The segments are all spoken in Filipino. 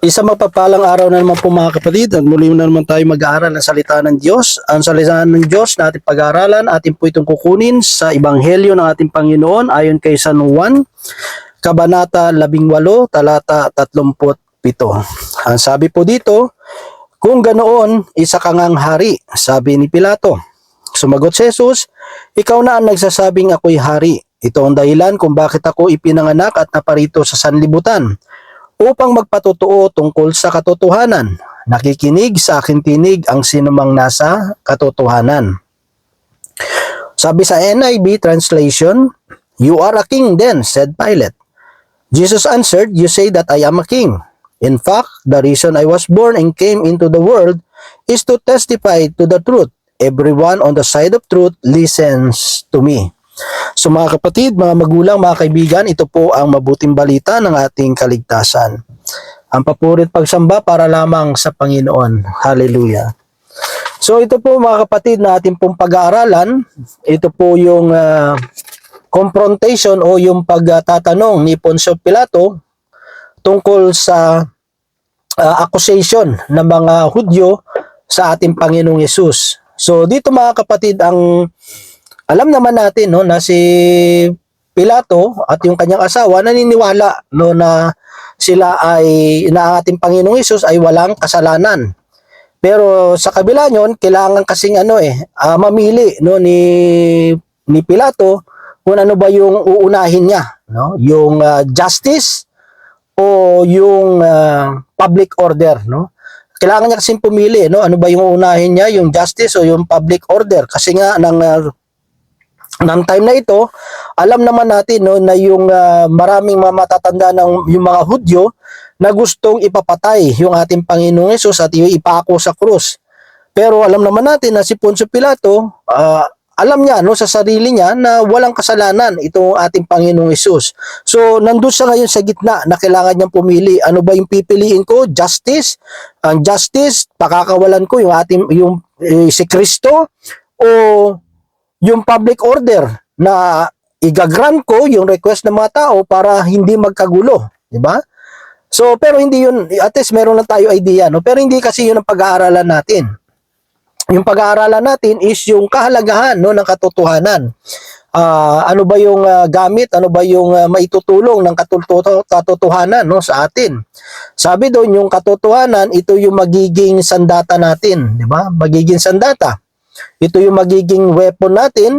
Isa mapagpalang araw na naman po mga kapatid at muli na naman tayo mag-aaral ng salita ng Diyos. Ang salita ng Diyos na ating pag-aaralan, atin po itong kukunin sa Ebanghelyo ng ating Panginoon ayon kay San Juan, Kabanata 18, talata 37. Ang sabi po dito, kung ganoon, isa ka ngang hari, sabi ni Pilato. Sumagot si Jesus, ikaw na ang nagsasabing ako'y hari. Ito ang dahilan kung bakit ako ipinanganak at naparito sa sanlibutan upang magpatotoo tungkol sa katotohanan. Nakikinig sa aking tinig ang sinumang nasa katotohanan. Sabi sa NIV translation, You are a king then, said Pilate. Jesus answered, You say that I am a king. In fact, the reason I was born and came into the world is to testify to the truth. Everyone on the side of truth listens to me. So mga kapatid, mga magulang, mga kaibigan, ito po ang mabuting balita ng ating kaligtasan. Ang papurit pagsamba para lamang sa Panginoon. Hallelujah. So ito po mga kapatid na ating pong pag-aaralan, ito po yung ah, confrontation o yung pagtatanong ni Poncio Pilato tungkol sa ah, accusation ng mga Hudyo sa ating Panginoong Yesus. So dito mga kapatid ang alam naman natin no na si Pilato at yung kanyang asawa naniniwala no na sila ay na ating Panginoong Hesus ay walang kasalanan. Pero sa kabila nyon, kailangan kasing ano eh, ah, mamili no ni ni Pilato kung ano ba yung uunahin niya, no? Yung ah, justice o yung ah, public order, no? Kailangan niya kasing pumili, no? Ano ba yung uunahin niya, yung justice o yung public order? Kasi nga ng ah, ng time na ito, alam naman natin no na yung ah, maraming mga matatanda ng yung mga Hudyo na gustong ipapatay yung ating Panginoong Hesus at ipako sa krus. Pero alam naman natin na si Poncio Pilato, ah, alam niya no sa sarili niya na walang kasalanan itong ating Panginoong Hesus. So nandun siya ngayon sa gitna na kailangan niyang pumili. Ano ba yung pipiliin ko? Justice? Ang justice, pakakawalan ko yung ating yung eh, si Kristo o yung public order na igagrant ko yung request ng mga tao para hindi magkagulo, di ba? So, pero hindi yun, at least meron lang tayo idea, no? Pero hindi kasi yun ang pag-aaralan natin. Yung pag-aaralan natin is yung kahalagahan no, ng katotohanan. Ah, ano ba yung ah, gamit, ano ba yung ah, maitutulong ng katoto- katotohanan no, sa atin. Sabi doon, yung katotohanan, ito yung magiging sandata natin, di ba? Magiging sandata. Ito yung magiging weapon natin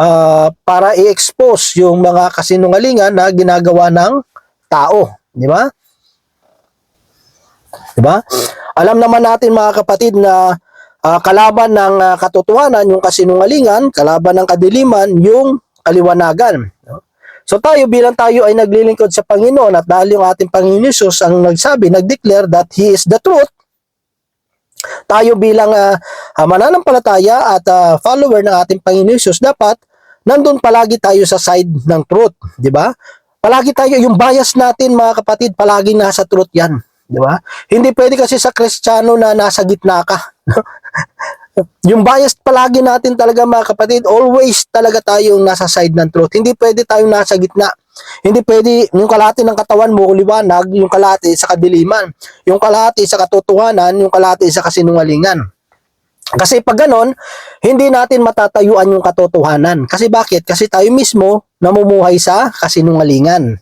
ah, para i-expose yung mga kasinungalingan na ginagawa ng tao, di ba? Di ba? Alam naman natin mga kapatid na ah, kalaban ng ah, katotohanan yung kasinungalingan, kalaban ng kadiliman yung kaliwanagan. So tayo bilang tayo ay naglilingkod sa Panginoon at dahil yung ating Panginoon Jesus ang nagsabi, nag-declare that He is the truth, tayo bilang uh, mananampalataya at ah, follower ng ating Panginoon Jesus dapat nandun palagi tayo sa side ng truth, di ba? Palagi tayo yung bias natin mga kapatid, palagi nasa truth 'yan, di ba? Hindi pwede kasi sa Kristiyano na nasa gitna ka. yung bias palagi natin talaga mga kapatid, always talaga tayong nasa side ng truth. Hindi pwede tayong nasa gitna. Hindi pwede yung kalahati ng katawan mo liwanag, yung kalahati sa kadiliman, yung kalahati sa katotohanan, yung kalahati sa kasinungalingan. Kasi pag ganon, hindi natin matatayuan yung katotohanan. Kasi bakit? Kasi tayo mismo namumuhay sa kasinungalingan.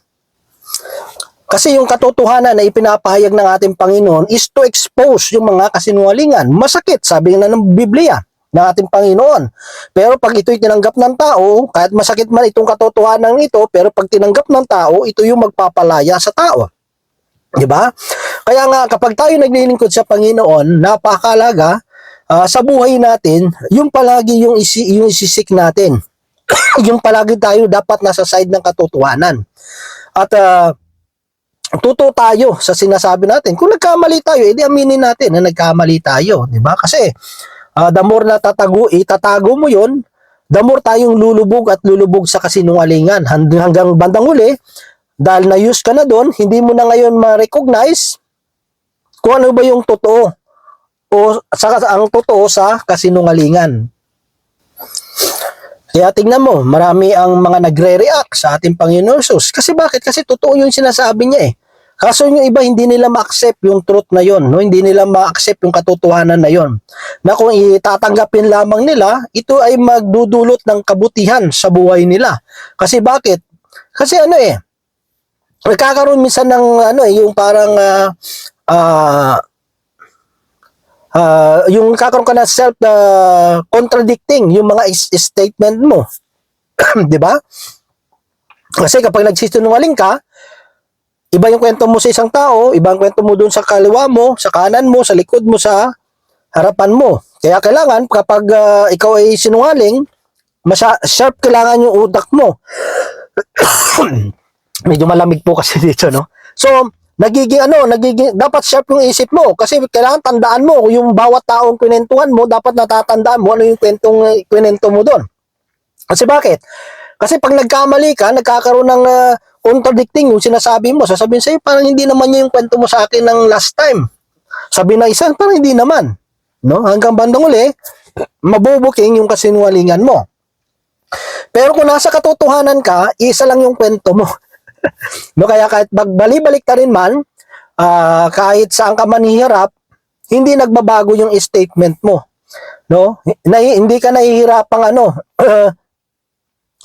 Kasi yung katotohanan na ipinapahayag ng ating Panginoon is to expose yung mga kasinungalingan. Masakit, sabi nga ng Biblia ng ating Panginoon. Pero pag ito'y tinanggap ng tao, kahit masakit man itong katotohanan ito, pero pag tinanggap ng tao, ito yung magpapalaya sa tao. Di ba? Kaya nga kapag tayo naglilingkod sa Panginoon, napakalaga ah, sa buhay natin, yung palagi yung isi yung isisik natin. yung palagi tayo dapat nasa side ng katotohanan. At ah, tuto tayo sa sinasabi natin. Kung nagkamali tayo, edi aminin natin na nagkamali tayo, 'di ba? Kasi ah, the more na tatago, itatago mo 'yon, the more tayong lulubog at lulubog sa kasinungalingan Hang- hanggang bandang huli dahil na-use ka na doon, hindi mo na ngayon ma-recognize kung ano ba yung totoo o sa ang totoo sa kasinungalingan. Kaya tingnan mo, marami ang mga nagre-react sa ating Panginoon Jesus. Kasi bakit? Kasi totoo yung sinasabi niya eh. Kaso yung iba hindi nila ma-accept yung truth na yon, no? Hindi nila ma-accept yung katotohanan na yon. Na kung itatanggapin lamang nila, ito ay magdudulot ng kabutihan sa buhay nila. Kasi bakit? Kasi ano eh, nagkakaroon minsan ng ano eh, yung parang ah ah, ah, yung kakaroon ka ng self na contradicting yung mga statement mo. 'Di ba? Kasi kapag nagsisinungaling ka, iba yung kwento mo sa isang tao, iba ang kwento mo doon sa kaliwa mo, sa kanan mo, sa likod mo, sa harapan mo. Kaya kailangan kapag ah, ikaw ay sinungaling, masya, sharp kailangan yung utak mo. Medyo malamig po kasi dito, no? So, nagiging ano, nagiging dapat sharp yung isip mo kasi kailangan tandaan mo yung bawat taong kwentuhan mo, dapat natatandaan mo ano yung kwentong kwento mo doon. Kasi bakit? Kasi pag nagkamali ka, nagkakaroon ng ah, contradicting yung sinasabi mo. Sasabihin sa'yo, parang hindi naman yun yung kwento mo sa akin ng last time. Sabi na isa, parang hindi naman. No? Hanggang bandang uli, mabubuking yung kasinungalingan mo. Pero kung nasa katotohanan ka, isa lang yung kwento mo. no, kaya kahit magbali-balik ka rin man, ah, kahit saan ka man hindi nagbabago yung statement mo. No? Na, hindi ka nahihirapang ano,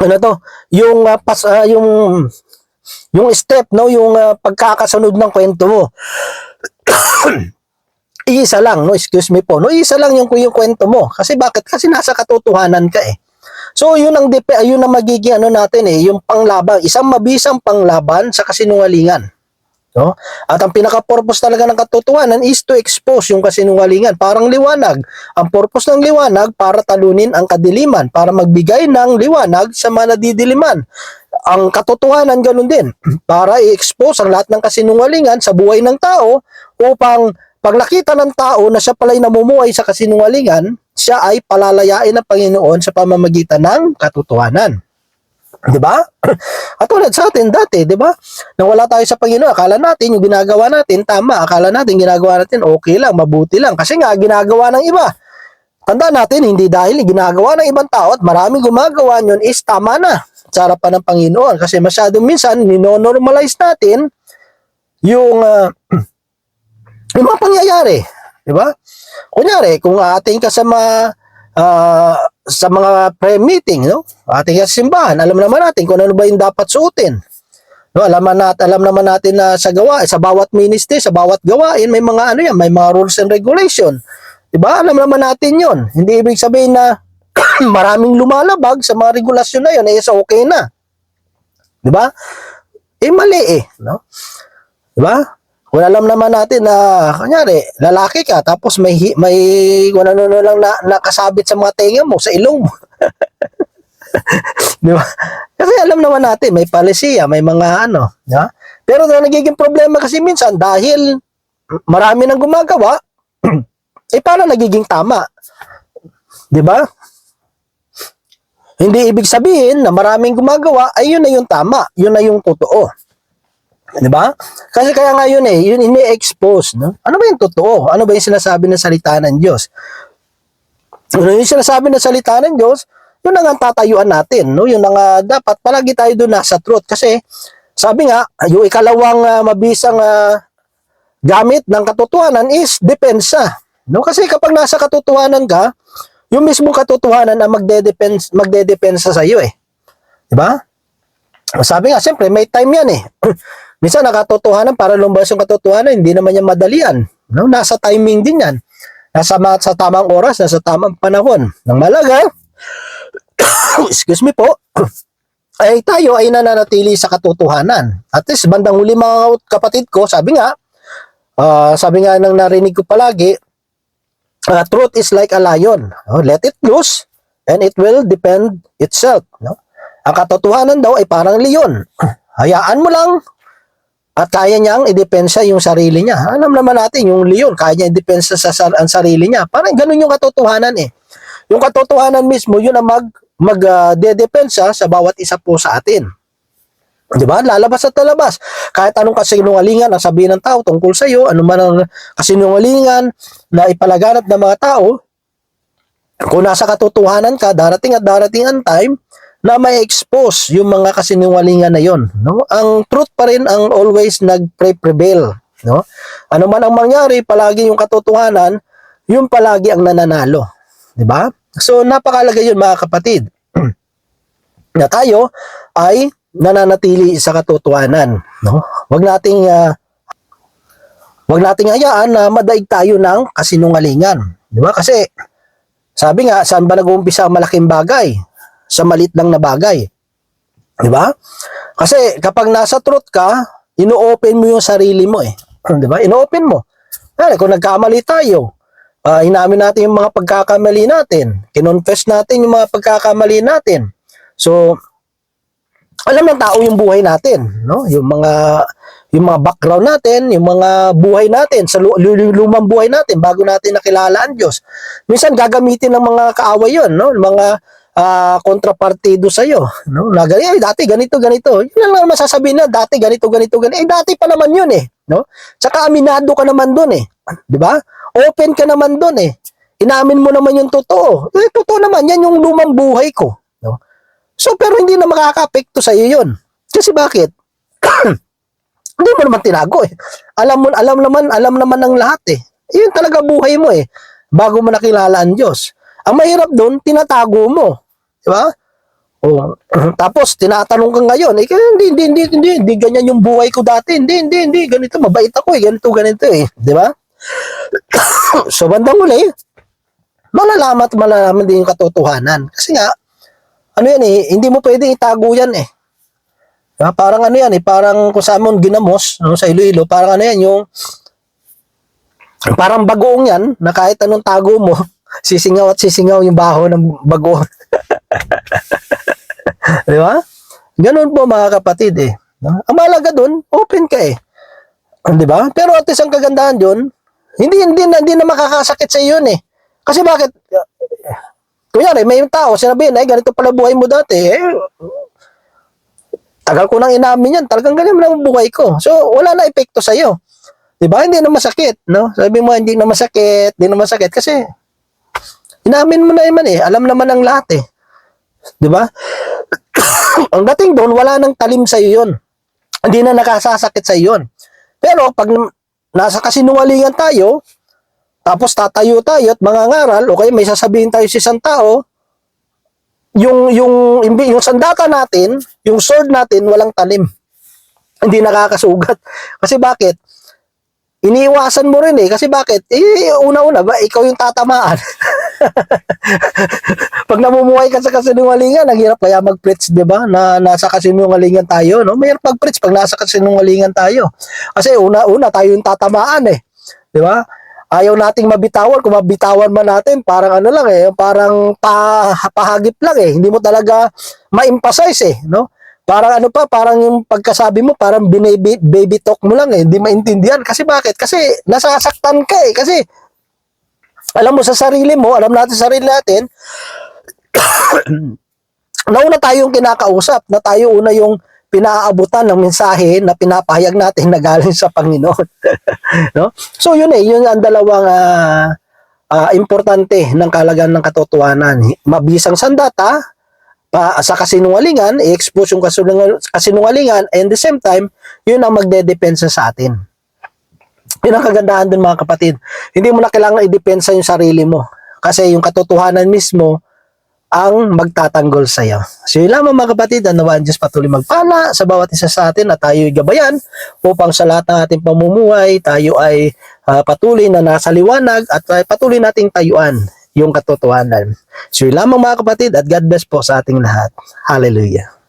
ano to, yung ah, pas, ah, yung yung step no, yung ah, pagkakasunod ng kwento mo. Iisa lang, no, excuse me po. No, isa lang yung yung kwento mo. Kasi bakit? Kasi nasa katotohanan ka eh. So, yun ang dep- yun ang magiging ano natin eh, yung panglaban, isang mabisang panglaban sa kasinungalingan. No? At ang pinaka-purpose talaga ng katotohanan is to expose yung kasinungalingan. Parang liwanag. Ang purpose ng liwanag para talunin ang kadiliman, para magbigay ng liwanag sa mga nadidiliman. Ang katotohanan ganun din, para i-expose ang lahat ng kasinungalingan sa buhay ng tao upang pag nakita ng tao na siya pala'y namumuhay sa kasinungalingan, siya ay palalayain ng Panginoon sa pamamagitan ng katotohanan. 'Di ba? At tulad sa atin dati, 'di ba? Nang wala tayo sa Panginoon, akala natin yung ginagawa natin tama, akala natin ginagawa natin okay lang, mabuti lang kasi nga ginagawa ng iba. Tandaan natin, hindi dahil ginagawa ng ibang tao at maraming gumagawa nyon is tama na sa harapan ng Panginoon. Kasi masyadong minsan, ninonormalize natin yung, ah, yung mga pangyayari. Di ba? Kunyari, kung ating ka sa mga, ah, sa mga prayer meeting, no? Ating simbahan, alam naman natin kung ano ba yung dapat suotin. No, alam naman natin, alam naman natin na sa gawa, sa bawat ministry, sa bawat gawain, may mga ano yan, may mga rules and regulation. 'Di ba? Alam naman natin 'yon. Hindi ibig sabihin na maraming lumalabag sa mga regulasyon na 'yon, eh so okay na. 'Di ba? Eh mali eh, no? 'Di ba? Kung alam naman natin na kunyari, lalaki ka tapos may may kung ano na lang na, nakasabit sa mga tenga mo, sa ilong mo. Di? Kasi alam naman natin, may palisiya, may mga ano. Di? Pero na nagiging problema kasi minsan dahil marami nang gumagawa, eh paano nagiging tama? Di ba? Hindi ibig sabihin na maraming gumagawa ay yun na yung tama, yun na yung totoo. Di ba? Kasi kaya nga yun eh, yun ini-expose. No? Ano ba yung totoo? Ano ba yung sinasabi ng salita ng Diyos? Ano yung sinasabi ng salita ng Diyos? Yun ang tatayuan natin. No? Yun ang ah, dapat palagi tayo doon nasa truth. Kasi sabi nga, yung ikalawang ah, mabisang ah, gamit ng katotohanan is depensa. No? Kasi kapag nasa katotohanan ka, yung mismo katotohanan ang magde-depensa, magde-depensa sa iyo eh. 'Di ba? Sabi nga, siyempre, may time yan eh. Minsan, nakatotohanan, para lumabas yung katotohanan, hindi naman yan madalian. No? Nasa timing din yan. Nasa sa tamang oras, nasa tamang panahon. Nang malaga, excuse me po, ay tayo ay nananatili sa katotohanan. At least, bandang huli mga kapatid ko, sabi nga, ah, sabi nga nang narinig ko palagi, ah, truth is like a lion. No? Let it loose and it will defend itself. No? Ang katotohanan daw ay parang leon. Hayaan mo lang at kaya niyang idepensa yung sarili niya. Alam naman natin, yung leon, kaya niya idepensa sa sar- ang sarili niya. Parang ganun yung katotohanan eh. Yung katotohanan mismo, yun ang mag, mag dedepensa sa bawat isa po sa atin. Di ba? Lalabas at lalabas. Kahit anong kasinungalingan ang sabihin ng tao tungkol sa iyo, ano man ang kasinungalingan na ipalaganap ng mga tao, kung nasa katotohanan ka, darating at darating ang time na may expose yung mga kasinungalingan na yon no? Ang truth pa rin ang always nagpre-prevail no? Ano man ang mangyari palagi yung katotohanan yung palagi ang nananalo di ba? So napakalaga yun mga kapatid na tayo ay nananatili sa katotohanan no? Wag nating ah, wag nating hayaan na madaig tayo ng kasinungalingan di ba? Kasi sabi nga saan ba nag-uumpisa ang malaking bagay sa malit lang na bagay. Di ba? Kasi kapag nasa truth ka, ino-open mo yung sarili mo eh. Di ba? Ino-open mo. Kaya kung nagkamali tayo, ah, inamin natin yung mga pagkakamali natin. Kinonfess natin yung mga pagkakamali natin. So, alam ng tao yung buhay natin, no? Yung mga yung mga background natin, yung mga buhay natin, sa lu- lu- lumang buhay natin bago natin nakilala ang Diyos. Minsan gagamitin ng mga kaaway yun, no? Mga ah, kontrapartido sa iyo, no? Na "Ay, dati ganito ganito. Yun lang naman masasabihin na dati ganito ganito ganito. Eh dati pa naman yun eh, no? Tsaka aminado ka naman doon eh. 'Di ba? Open ka naman doon eh. Inamin mo naman yung totoo. Eh totoo naman yan yung lumang buhay ko, no? So pero hindi na makaka-apekto sa iyo 'yun. Kasi bakit? hindi mo naman tinago eh. Alam mo alam naman alam naman ng lahat eh. Yun talaga buhay mo eh bago mo nakilala ang Diyos. Ang mahirap doon, tinatago mo. Di ba? O, tapos, tinatanong ka ngayon, eh, hindi, hindi, hindi, hindi, hindi, ganyan yung buhay ko dati. Hindi, hindi, hindi, ganito, mabait ako eh, ganito, ganito eh. Di ba? so, bandang uli, malalaman at malalaman din yung katotohanan. Kasi nga, ano yan eh, hindi mo pwedeng itago yan eh. Diba? Parang ano yan eh, parang kung saan mo ginamos, no, sa Iloilo, parang ano yan, yung parang bagoong yan, na kahit anong tago mo, sisingaw at sisingaw yung baho ng bagoong. Di ba? Ganun po mga kapatid eh. Ang mahalaga dun, open ka eh. Di ba? Pero at isang kagandahan dun, hindi, hindi, na, hindi na makakasakit sa iyo yun eh. Kasi bakit? Kunyari, may tao, sinabihin, ay ganito pala buhay mo dati. Eh, tagal ko nang inamin yan, talagang ganyan na ang buhay ko. So, wala na epekto sa iyo. 'Di ba? Hindi na masakit, no? Sabi mo hindi na masakit, hindi na masakit kasi inamin mo na naman eh, alam naman ang lahat eh. 'Di ba? ang dating doon, wala nang talim sa iyo 'yon. Hindi na nakasasakit sa iyo 'yon. Pero pag nasa kasinungalingan tayo, tapos tatayo tayo at mangangaral, o kaya may sasabihin tayo sa isang tao, yung yung yung sandata natin, yung sword natin walang talim. Hindi nakakasugat. Kasi bakit? Iniiwasan mo rin eh. Kasi bakit? Eh, una-una ba, ikaw yung tatamaan. Pag namumuhay ka sa kasinungalingan, ang hirap kaya mag-preach, di ba? Na nasa kasinungalingan tayo, no? Mahirap mag-preach pag nasa kasinungalingan tayo. Kasi una-una, tayo yung tatamaan eh. Di ba? Ayaw nating mabitawan. Kung mabitawan man natin, parang ano lang eh, parang pa, pahagip lang eh. Hindi mo talaga ma-emphasize eh, no? Parang ano pa, parang yung pagkasabi mo, parang binaby, baby talk mo lang eh, hindi maintindihan. Kasi bakit? Kasi nasasaktan ka eh. Kasi alam mo sa sarili mo, alam natin sa sarili natin, nauna tayong kinakausap, na tayo una yung pinaabutan ng mensahe na pinapahayag natin na galing sa Panginoon. no? So yun eh, yun ang dalawang ah, ah, importante ng kalagan ng katotohanan. Mabisang sandata, pa, sa kasinungalingan, i-expose yung kasinungal- kasinungalingan, and the same time, yun ang magdedepensa sa atin. Yun ang kagandahan dun mga kapatid. Hindi mo na kailangan i-depensa yung sarili mo. Kasi yung katotohanan mismo ang magtatanggol sa iyo. So yun lamang mga kapatid, ang nawaan Diyos patuloy magpala sa bawat isa sa atin at tayo gabayan upang sa lahat ng ating pamumuhay, tayo ay ah, patuloy na nasa liwanag at ay patuloy nating tayuan yung katotohanan. So yun lamang mga kapatid at God bless po sa ating lahat. Hallelujah.